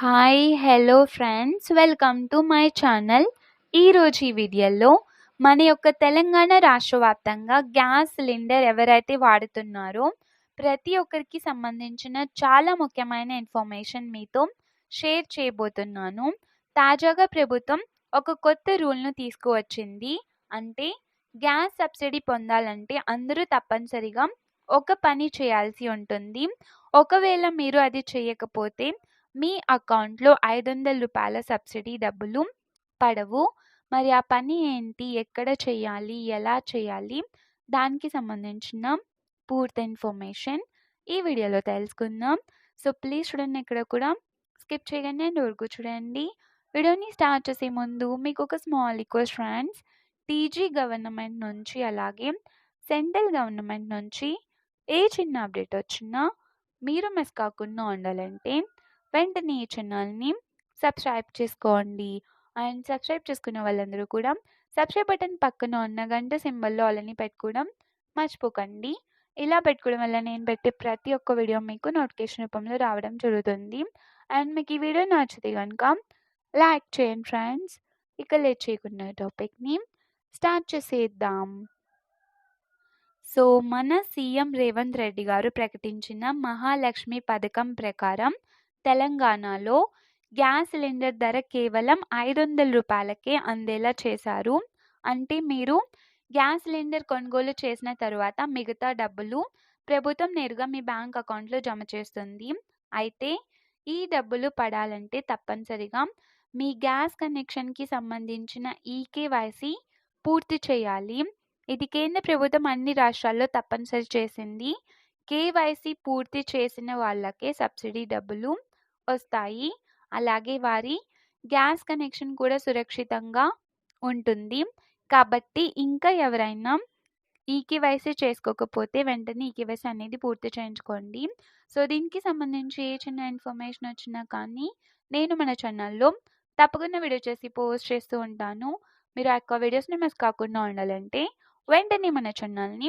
Hi hello friends welcome to my channel ఈరోజు ఈ వీడియోలో మన యొక్క తెలంగాణ రాష్ట్ర వ్యాప్తంగా గ్యాస్ సిలిండర్ ఎవరైతే వాడుతున్నారో ప్రతి ఒక్కరికి సంబంధించిన చాలా ముఖ్యమైన ఇన్ఫర్మేషన్ మీతో షేర్ చేయబోతున్నాను. తాజాగా ప్రభుత్వం ఒక కొత్త రూల్ను తీసుకువచ్చింది. అంటే గ్యాస్ సబ్సిడీ పొందాలంటే అందరూ తప్పనిసరిగా ఒక పని చేయాల్సి ఉంటుంది. ఒకవేళ మీరు అది చేయకపోతే మీ అకౌంట్లో ఐదు వందల రూపాయల సబ్సిడీ డబ్బులు పడవు. మరి ఆ పని ఏంటి? ఎక్కడ చేయాలి? ఎలా చేయాలి? దానికి సంబంధించిన పూర్తి ఇన్ఫర్మేషన్ ఈ వీడియోలో తెలుసుకుందాం. సో ప్లీజ్ చూడండి ఇక్కడ కూడా. స్కిప్ చేయగానే అండ్ వరకు చూడండి. వీడియోని స్టార్ట్ చేసే ముందు మీకు ఒక small request friends. TG government నుంచి అలాగే సెంట్రల్ గవర్నమెంట్ నుంచి ఏ చిన్న అప్డేట్ వచ్చినా మీరు మిస్ కాకుండా ఉండాలంటే వెంటనే ఈ ఛానల్ని సబ్స్క్రైబ్ చేసుకోండి. అండ్ సబ్స్క్రైబ్ చేసుకున్న వాళ్ళందరూ కూడా సబ్స్క్రైబ్ బటన్ పక్కన ఉన్న గంట సింబల్లో అలాని పెట్టుకోవడం మర్చిపోకండి. ఇలా పెట్టుకోవడం వల్ల నేను పెట్టే ప్రతి ఒక్క వీడియో మీకు నోటిఫికేషన్ రూపంలో రావడం జరుగుతుంది. అండ్ మీకు ఈ వీడియో నచ్చితే కనుక లైక్ చేయండి ఫ్రెండ్స్. ఇక లేట్ చేయకుండా టాపిక్ని స్టార్ట్ చేసేద్దాం. సో మన సీఎం రేవంత్ రెడ్డి గారు ప్రకటించిన మహాలక్ష్మి పథకం ప్రకారం తెలంగాణలో గ్యాస్ సిలిండర్ ధర కేవలం ఐదు వందల రూపాయలకే అందేలా చేశారు. అంటే మీరు గ్యాస్ సిలిండర్ కొనుగోలు చేసిన తర్వాత మిగతా డబ్బులు ప్రభుత్వం నేరుగా మీ బ్యాంక్ అకౌంట్లో జమ చేస్తుంది. అయితే ఈ డబ్బులు పడాలంటే తప్పనిసరిగా మీ గ్యాస్ కనెక్షన్కి సంబంధించిన ఈకేవైసీ పూర్తి చేయాలి. ఇది కేంద్ర ప్రభుత్వం అన్ని రాష్ట్రాల్లో తప్పనిసరి చేసింది. కేవైసీ పూర్తి చేసిన వాళ్ళకే సబ్సిడీ డబ్బులు వస్తాయి. అలాగే వారి గ్యాస్ కనెక్షన్ కూడా సురక్షితంగా ఉంటుంది. కాబట్టి ఇంకా ఎవరైనా ఈకేవైసీ చేసుకోకపోతే వెంటనే ఈకేవైసీ అనేది పూర్తి చేయించుకోండి. సో దీనికి సంబంధించి ఏ చిన్న ఇన్ఫర్మేషన్ వచ్చినా కానీ నేను మన ఛానల్లో తప్పకుండా వీడియో చేసి పోస్ట్ చేస్తూ ఉంటాను. మీరు ఆ యొక్క వీడియోస్ని మిస్ కాకుండా ఉండాలంటే వెంటనే మన ఛానల్ని